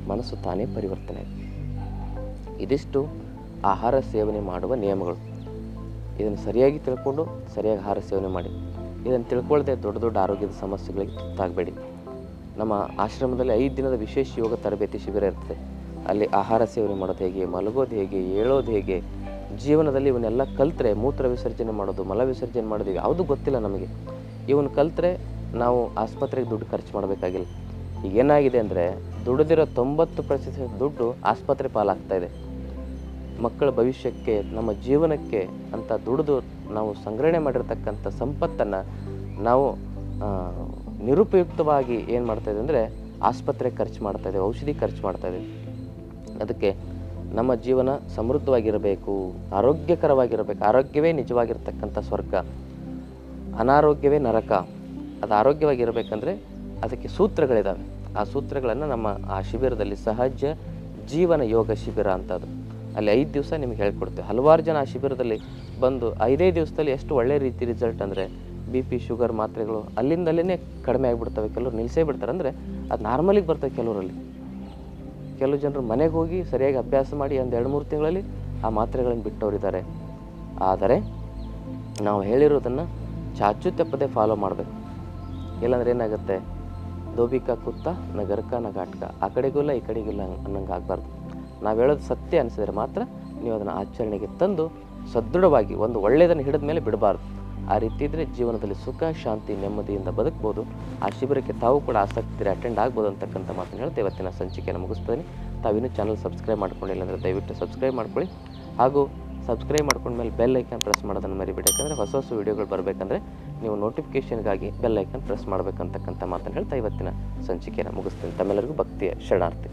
Speaker 1: ಮನಸ್ಸು ತಾನೇ ಪರಿವರ್ತನೆ ಇದಿಷ್ಟು ಆಹಾರ ಸೇವನೆ ಮಾಡುವ ನಿಯಮಗಳು. ಇದನ್ನು ಸರಿಯಾಗಿ ತಿಳ್ಕೊಂಡು ಸರಿಯಾಗಿ ಆಹಾರ ಸೇವನೆ ಮಾಡಿ. ಇದನ್ನು ತಿಳ್ಕೊಳ್ಳದೆ ದೊಡ್ಡ ದೊಡ್ಡ ಆರೋಗ್ಯದ ಸಮಸ್ಯೆಗಳಿಗೆ ತುತ್ತಾಗಬೇಡಿ. ನಮ್ಮ ಆಶ್ರಮದಲ್ಲಿ ಐದು ದಿನದ ವಿಶೇಷ ಯೋಗ ತರಬೇತಿ ಶಿಬಿರ ಇರ್ತದೆ. ಅಲ್ಲಿ ಆಹಾರ ಸೇವನೆ ಮಾಡೋದು ಹೇಗೆ, ಮಲಗೋದು ಹೇಗೆ, ಏಳೋದು ಹೇಗೆ, ಜೀವನದಲ್ಲಿ ಇವನ್ನೆಲ್ಲ ಕಲ್ತ್ರೆ, ಮೂತ್ರ ವಿಸರ್ಜನೆ ಮಾಡೋದು, ಮಲ ವಿಸರ್ಜನೆ ಮಾಡೋದು ಯಾವುದು ಗೊತ್ತಿಲ್ಲ ನಮಗೆ. ಇವನು ಕಲ್ತ್ರೆ ನಾವು ಆಸ್ಪತ್ರೆಗೆ ದುಡ್ಡು ಖರ್ಚು ಮಾಡಬೇಕಾಗಿಲ್ಲ. ಈಗ ಏನಾಗಿದೆ ಅಂದರೆ, ದುಡಿದಿರೋ ತೊಂಬತ್ತು ಪ್ರತಿಶತ ದುಡ್ಡು ಆಸ್ಪತ್ರೆ ಪಾಲಾಗ್ತಾ ಇದೆ. ಮಕ್ಕಳ ಭವಿಷ್ಯಕ್ಕೆ, ನಮ್ಮ ಜೀವನಕ್ಕೆ ಅಂತ ದುಡಿದು ನಾವು ಸಂಗ್ರಹಣೆ ಮಾಡಿರ್ತಕ್ಕಂಥ ಸಂಪತ್ತನ್ನು ನಾವು ನಿರುಪಯುಕ್ತವಾಗಿ ಏನು ಮಾಡ್ತಾಯಿದೆ ಅಂದರೆ, ಆಸ್ಪತ್ರೆಗೆ ಖರ್ಚು ಮಾಡ್ತಾ ಇದ್ದೇವೆ ಔಷಧಿ ಖರ್ಚು ಮಾಡ್ತಾ ಇದ್ದೀವಿ ಅದಕ್ಕೆ ನಮ್ಮ ಜೀವನ ಸಮೃದ್ಧವಾಗಿರಬೇಕು, ಆರೋಗ್ಯಕರವಾಗಿರಬೇಕು. ಆರೋಗ್ಯವೇ ನಿಜವಾಗಿರ್ತಕ್ಕಂಥ ಸ್ವರ್ಗ. ಅನಾರೋಗ್ಯವೇ ನರಕ. ಅದು ಆರೋಗ್ಯವಾಗಿರಬೇಕಂದ್ರೆ ಅದಕ್ಕೆ ಸೂತ್ರಗಳಿದ್ದಾವೆ ಆ ಸೂತ್ರಗಳನ್ನು ನಮ್ಮ ಆ ಶಿಬಿರದಲ್ಲಿ ಸಹಜ ಜೀವನ ಯೋಗ ಶಿಬಿರ ಅಂತದು. ಅಲ್ಲಿ ಐದು ದಿವಸ ನಿಮ್ಗೆ ಹೇಳ್ಕೊಡ್ತೇವೆ. ಹಲವಾರು ಜನ ಆ ಶಿಬಿರದಲ್ಲಿ ಬಂದು ಐದೇ ದಿವಸದಲ್ಲಿ ಎಷ್ಟು ಒಳ್ಳೆ ರೀತಿ ರಿಸಲ್ಟ್ ಅಂದರೆ ಬಿ ಪಿ, ಶುಗರ್ ಮಾತ್ರೆಗಳು ಅಲ್ಲಿಂದಲೇನೇ ಅಲ್ಲೇ ಕಡಿಮೆ ಆಗಿಬಿಡ್ತವೆ. ಕೆಲವರು ನಿಲ್ಲಿಸೇ ಬಿಡ್ತಾರೆ. ಅಂದರೆ ಅದು ನಾರ್ಮಲಿಗೆ ಬರ್ತವೆ ಕೆಲವರಲ್ಲಿ. ಕೆಲವು ಜನರು ಮನೆಗೆ ಹೋಗಿ ಸರಿಯಾಗಿ ಅಭ್ಯಾಸ ಮಾಡಿ ಒಂದು ಎರಡು ಮೂರು ತಿಂಗಳಲ್ಲಿ ಆ ಮಾತ್ರೆಗಳನ್ನು ಬಿಟ್ಟವರಿದ್ದಾರೆ. ಆದರೆ ನಾವು ಹೇಳಿರೋದನ್ನು ಚಾಚು ತಪ್ಪದೆ ಫಾಲೋ ಮಾಡಬೇಕು. ಇಲ್ಲಾಂದ್ರೆ ಏನಾಗುತ್ತೆ? ದೋಬಿಕ ಕುತ್ತ ನಗರಕ ನಗಾಟ್ಕ ಆ ಕಡೆಗೂ ಇಲ್ಲ, ಈ ಕಡೆಗಿಲ್ಲ ಅನ್ನಂಗೆ ಆಗಬಾರ್ದು. ನಾವು ಹೇಳೋದು ಸತ್ಯ ಅನಿಸಿದರೆ ಮಾತ್ರ ನೀವು ಅದನ್ನು ಆಚರಣೆಗೆ ತಂದು ಸದೃಢವಾಗಿ ಒಂದು ಒಳ್ಳೆಯದನ್ನು ಹಿಡಿದ ಮೇಲೆ ಬಿಡಬಾರ್ದು. ಆ ರೀತಿ ಇದ್ದರೆ ಜೀವನದಲ್ಲಿ ಸುಖ, ಶಾಂತಿ, ನೆಮ್ಮದಿಯಿಂದ ಬದುಕ್ಬೋದು. ಆ ಶಿಬಿರಕ್ಕೆ ತಾವು ಕೂಡ ಆಸಕ್ತಿ ಅಟೆಂಡ್ ಆಗ್ಬೋದು ಅಂತಕ್ಕಂಥ ಮಾತನ್ನು ಹೇಳ್ತಾ ಇವತ್ತಿನ ಸಂಚಿಕೆಯನ್ನು ಮುಗಿಸ್ತೀನಿ. ತಾವಿನ್ನೂ ಚಾನಲ್ ಸಬ್ಸ್ಕ್ರೈಬ್ ಮಾಡ್ಕೊಂಡಿಲ್ಲ ಅಂದರೆ ದಯವಿಟ್ಟು ಸಬ್ಸ್ಕ್ರೈಬ್ ಮಾಡ್ಕೊಳ್ಳಿ. ಹಾಗೂ ಸಬ್ಸ್ಕ್ರೈಬ್ ಮಾಡ್ಕೊಂಡ್ಮೇಲೆ ಬೆಲ್ ಐಕನ್ ಪ್ರೆಸ್ ಮಾಡೋದನ್ನು ಮರಿಬೇಡಿ. ಯಾಕಂದರೆ ಹೊಸ ಹೊಸ ವೀಡಿಯೋಗಳು ಬರಬೇಕಂದ್ರೆ ನೀವು ನೋಟಿಫಿಕೇಷನ್ಗಾಗಿ ಬೆಲ್ ಐಕನ್ ಪ್ರೆಸ್ ಮಾಡಬೇಕಂತಕ್ಕಂಥ ಮಾತನ್ನು ಹೇಳ್ತಾ ಇವತ್ತಿನ ಸಂಚಿಕೆಯನ್ನು ಮುಗಿಸ್ತೀನಿ. ತಮ್ಮೆಲ್ಲರಿಗೂ ಭಕ್ತಿಯ ಶರಣಾರ್ಥಿ.